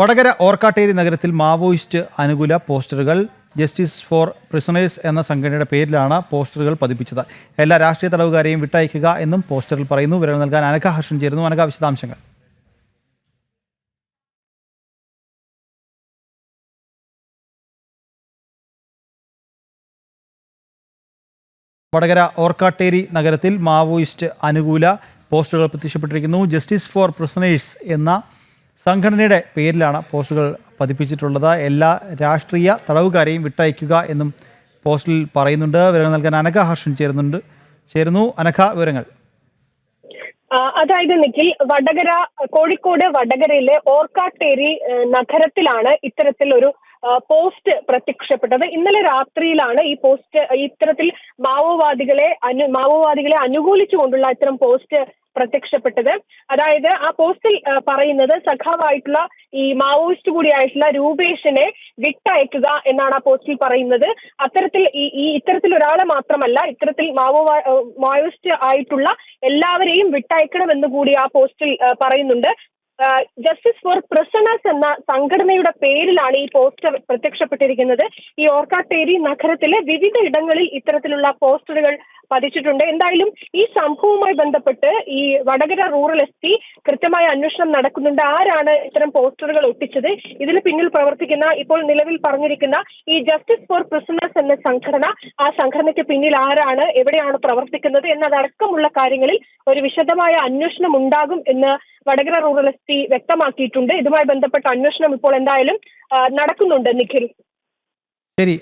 വടകര ഓർക്കാട്ടേരി നഗരത്തിൽ മാവോയിസ്റ്റ് അനുകൂല പോസ്റ്ററുകൾ ജസ്റ്റിസ് ഫോർ പ്രിസണേഴ്സ് എന്ന സംഘടനയുടെ പേരിലാണ് പോസ്റ്ററുകൾ പതിപ്പിച്ചത്. എല്ലാ രാഷ്ട്രീയ തടവുകാരെയും വിട്ടയക്കുക എന്നും പോസ്റ്ററിൽ പറയുന്നു. വിവരങ്ങൾ നൽകാൻ അനഘ ഹർഷൻ ചേരുന്നു. അനഘ വിശദാംശങ്ങൾ. വടകര ഓർക്കാട്ടേരി നഗരത്തിൽ മാവോയിസ്റ്റ് അനുകൂല പോസ്റ്ററുകൾ പ്രത്യക്ഷപ്പെട്ടിരിക്കുന്നു. ജസ്റ്റിസ് ഫോർ പ്രിസണേഴ്സ് എന്ന സംഘടനയുടെ പേരിലാണ് പോസ്റ്റുകൾ പതിപ്പിച്ചിട്ടുള്ളത്. എല്ലാ രാഷ്ട്രീയ തടവുകാരെയും വിട്ടയക്കുക എന്നും പോസ്റ്റിൽ പറയുന്നുണ്ട്. വിവരങ്ങൾ നൽകാൻ അനഘ ഹർഷൻ ചേരുന്നുണ്ട്. ചേരുന്നു. അനഘ വിവരങ്ങൾ. അതായത് നിഖിൽ വടകര കോഴിക്കോട് വടകരയിലെ ഓർക്കാട്ടേരി നഗരത്തിലാണ് ഇത്തരത്തിൽ ഒരു പോസ്റ്റ് പ്രത്യക്ഷപ്പെട്ടത്. ഇന്നലെ രാത്രിയിലാണ് ഈ പോസ്റ്റ് ഇത്തരത്തിൽ മാവോവാദികളെ അനു മാവോവാദികളെ അനുകൂലിച്ചുകൊണ്ടുള്ള ഇത്തരം പോസ്റ്റ് പ്രത്യക്ഷപ്പെട്ടത്. അതായത് ആ പോസ്റ്റിൽ പറയുന്നത് സഖാവായിട്ടുള്ള ഈ മാവോയിസ്റ്റ് കൂടിയായിട്ടുള്ള രൂപേഷിനെ വിട്ടയക്കുക എന്നാണ് ആ പോസ്റ്റിൽ പറയുന്നത്. അത്തരത്തിൽ ഈ ഇത്തരത്തിൽ ഒരാളെ മാത്രമല്ല ഇത്തരത്തിൽ മാവോ മാവോയിസ്റ്റ് ആയിട്ടുള്ള എല്ലാവരെയും വിട്ടയക്കണമെന്ന് കൂടി ആ പോസ്റ്റിൽ പറയുന്നുണ്ട്. ജസ്റ്റിസ് ഫോർ പ്രിസണേഴ്സ് എന്ന സംഘടനയുടെ പേരിലാണ് ഈ പോസ്റ്റർ പ്രത്യക്ഷപ്പെട്ടിരിക്കുന്നത്. ഈ ഓർക്കാട്ടേരി നഗരത്തിലെ വിവിധ ഇടങ്ങളിൽ ഇത്തരത്തിലുള്ള പോസ്റ്ററുകൾ പതിച്ചിട്ടുണ്ട്. എന്തായാലും ഈ സംഭവവുമായി ബന്ധപ്പെട്ട് ഈ വടകര റൂറൽ എസ് പി കൃത്യമായ അന്വേഷണം നടക്കുന്നുണ്ട്. ആരാണ് ഇത്തരം പോസ്റ്ററുകൾ ഒട്ടിച്ചത്? ഇതിന് പിന്നിൽ പ്രവർത്തിക്കുന്ന ഇപ്പോൾ നിലവിൽ പറഞ്ഞിരിക്കുന്ന ഈ ജസ്റ്റിസ് ഫോർ പ്രിസണേഴ്സ് എന്ന സംഘടന ആ സംഘടനയ്ക്ക് പിന്നിൽ ആരാണ് എവിടെയാണ് പ്രവർത്തിക്കുന്നത് എന്നതടക്കമുള്ള കാര്യങ്ങളിൽ ഒരു വിശദമായ അന്വേഷണം ഉണ്ടാകും എന്ന് വടകര റൂറൽ എസ് പി വ്യക്തമാക്കിയിട്ടുണ്ട്. ഇതുമായി ബന്ധപ്പെട്ട അന്വേഷണം ഇപ്പോൾ എന്തായാലും നടക്കുന്നുണ്ട് നിഖിൽ. ശരി